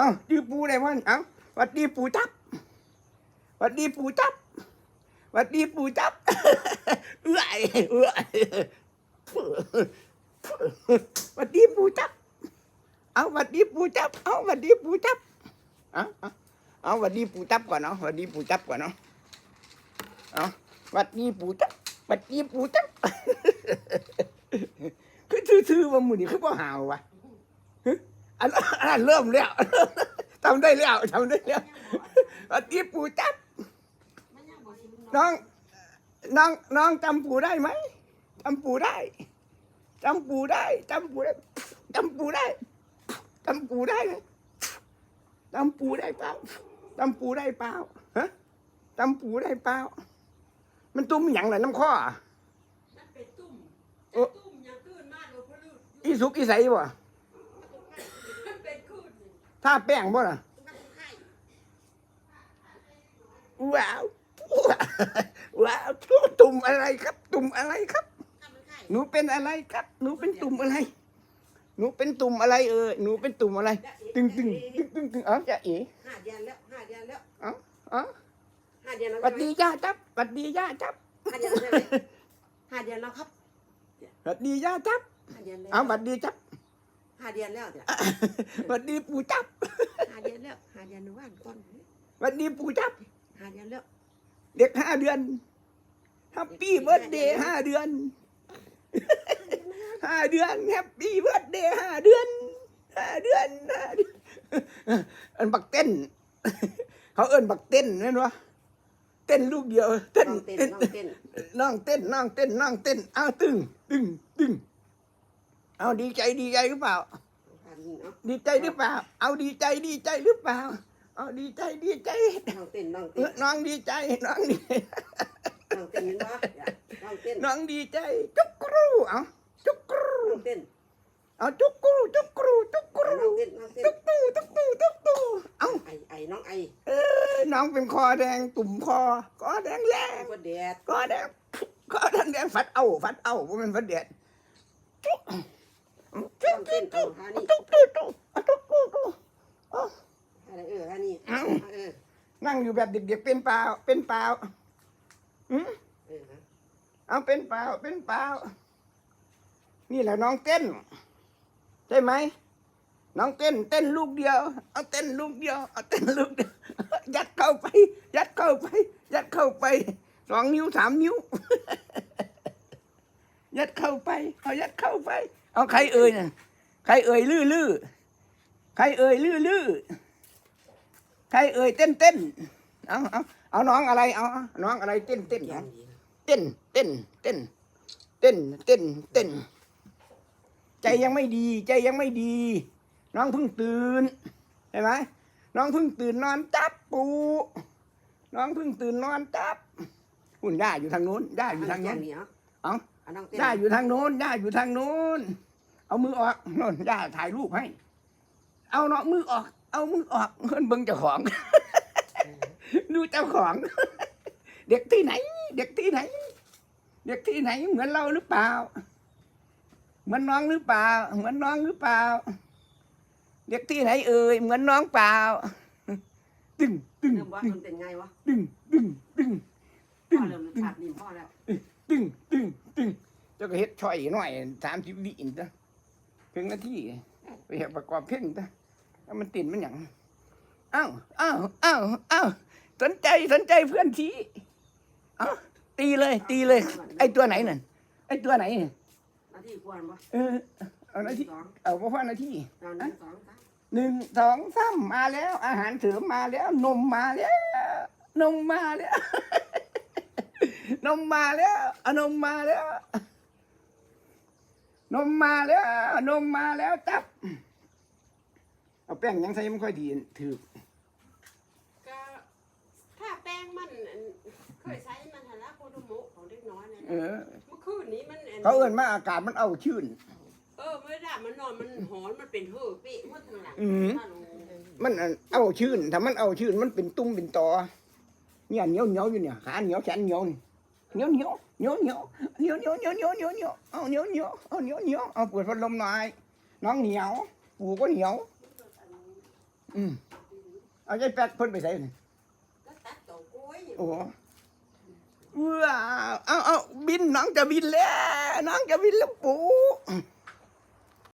เอาชื่อปูได้มั้งเอาวัดดีปูจับวัดดีปูจับวัดดีปูจับเอื้อยเอื้อยวัดดีปูจับเอาวัดดีปูจับเอาวัดดีปูจับเอาเอาวัดดีปูจับก่อนเนาะวัดดีปูจับก่อนเนาะเอาวัดดีปูจับวัดดีปูจับคือซื่อๆว่ามือนี่คือบ่หาววะ อันอันนั้นเริ่มแล้วทำได้แล้วทำได้แล้วหวัดดีปูจับน้องน้องน้องจำปู่ได้ไหมจำปู่ได้จำปู่ได้จำปู่ได้จำปู่ได้จำปู่ได้ไหมจำปู่ได้เปล่าจำปู่ได้เปล่าฮะจำปู่ได้เปล่ามันตุ้มหยังไรน้ำข้ออะมันเป็นตุ่มโอ้ตุ่มยังขึ้นมาโดยพลืดอีสุกอีใสบ่มันเป็นขึ้น ถ้าแป้งบ่ล่ะว้าวว้าวตุ่มอะไรครับ ตุ่มอะไรครับ หนูเป็นอะไรครับ หนูเป็นตุ่มอะไร หนูเป็นตุ่มอะไรเออหนูเป็นตุ่มอะไร ตึงตึงตึงตึงตึงเอ้าจะเอ๋ห้าเดือนแล้วห้าเดือนแล้วเอ้าเอ้าห้าเดือนแล้วหวัดดีย่าจับหวัดดีย่าจับห้าเดือนแล้วใช่ไหมห้าเดือนแล้วครับหวัดดีย่าจับห้าเดือนแล้วเอาหวัดดีจับ ห้าเดือนแล้วเดี๋ยวหวัดดีปู่จับห้าเดือนแล้วห้าเดือนว่านก่อนหวัดดีปู่จับห้าเดือนแล้ว เด็กห้าเดือนแฮปปี้เบิร์ดเดย์ห้าเดือนห้าเดือนแฮปปี้เบิร์ดเดย์ห้าเดือนห้าเดือนห้าเดือนอันบักเต้น เขาเอิ้นบักเต้นนั่นวะเต้นลูกเดียวเต้นน้องเต้นเต้นน้องเต้นน้องเต้นน้องเต้นน้องเต้นเอาตึงตึงตึง เอาดีใจดีใจหรือเปล่า อันนี้เนาะดีใจหรือเปล่า เอาดีใจดีใจหรือเปล่า เอาดีใจดีใจน้องเต้นน้องเอเต้อนน้องดีใจน้องดีน้องเต้นเห็นปะน้องเต้นน้องดีใจจุกกรูเอาจุกกรูน้องเต้นเอาจุกกรูจุกกรูจุกกรูน้องเต้นน้องเต้นจุกตูจุกตูจุกตูเอาไอไอน้องไอเอ้ยน้องเป็นคอแดงตุ่มคอคอแดงแดงก็แดดคอแดงคอแดงแดงฟัดเอาฟัดเอาเพราะมันฟัดแดดจุกน้ องเต้นเอาฮานี่จุกตูจุกเอาจุกตูจุกเอาอะไรเออฮานี่เออนั่งอยู่แบบเด็กๆเป็นเปล่าเป็นเปล่าอืมเออฮะเอาเป็นเปล่าเป็นเปล่านี่แหละน้องเต้นใช่ไหมน้องเต้นเต้นลูกเดียว เอาเต้นลูกเดียวเอาเต้นลูกเดียวยัดเข้าไป ยัดเข้าไป ยัดเข้าไปสองนิ้วสามนิ้ว ยัดเข้าไป เอายัดเข้าไป เอาใครเอ่ยน่ะใครเอ่ยลื้อลื้อใครเอ่ยลื้อลื้อใครเอ่ยเต้นเต้นเอาเอาเอาน้องอะไรเอาเอาน้องอะไรเต้นเต้นยัเอางดีนะเต้นเต้นเต้นเต้นเต้นเต้น ใจยังไม่ดี ใจยังไม่ดี น้องเพิ่งตื่นใช่ไหมน้องเพิ่งตื่นนอนจับปู น้องเพิ่งตื่นนอนจับหุ่นย่าอยู่ทางโน้นย่าอยู่ทางโน้นนี้เหรอเอาเอาน้องเต้นย่าอยู่ทางโน้นย่าอยู่ทางโน้น เอามือออกโน่นย่าถ่ายรูปให้ เอาเนาะมือออก เอามือออกเพื่อนเบิ่งเจ้าของ ดูเจ้าของ เด็กที่ไหน เด็กที่ไหน เด็กที่ไหน เหมือนเราหรือเปล่า เหมือนน้องหรือเปล่า เหมือนน้องหรือเปล่า เด็กที่ไหนเอ่ยเหมือนน้องเปล่า ตึงตึงเริ่มว่าตึงมันเป็นไงวะตึงตึงตึงพ่อเริ่มขาดนิ่มพ่อแล้ว ตึงตึงตึงเจ้าก็เฮ็ดช่อยหน่อยสามสิบวิอินจ้ะ เพียงนาทีไปเฮ็ดประกอบเพลงจ้ะแล้วมันติดมันหยังอ้าวอ้าวอ้าวอ้าวสนใจสนใจเพื่อนทีเอ้าตีเลย ตีเลย ไอ้ตัวไหนนั่นไอ้ตัวไหนเนี่ยหน้าที่ควรปะเออเอานาทีสองเอาพ่อนาทีเอาหนึ่งสองสามหนึ่งสองสามมาแล้ว อาหารเสริมมาแล้ว นมมาแล้วนมมาแล้วนมมาแล้วเอานมมาแล้ว นมมาแล้วนมมาแล้วจับ เอาแป้งยังใส่ไม่ค่อยดีถือก็ถ้าแป้งมันอันเคยใช้มันหันละโคโดโมะของเด็กน้อยนะเออเมื่อคืนนี้มันอันเขาเอิ้นมาอากาศมันเอาชื่น เออไม่ได้มันนอนมันหอนมันเป็นเห่อเป๊ะหมดทั้งหลังอืมมันอันเอาชื่นถ้ามันเอาชื่นมันเป็นตุ้มเป็นตอเนี่ยเหนียวเหนียวอยู่เนี่ยขาเหนียวแขนเหนียวนี่ เหนียวเหนียวเหนียวเหนียวเหนียวเหนียวเหนียวเหนียวเหนียวเหนียวเอาเหนียวเหนียวเอาเหนียวเหนียวเอาเปิดพัดลมหน่อยน้องเหนียวปู่ก็เหนียว อืมเอาใจแป๊กเพิ่นไปใส่นี่ ก็ตัดต่อกล้วย โอ้ว้าวเอาเอาบินน้องจะบินแล้วน้องจะบินแล้วปู่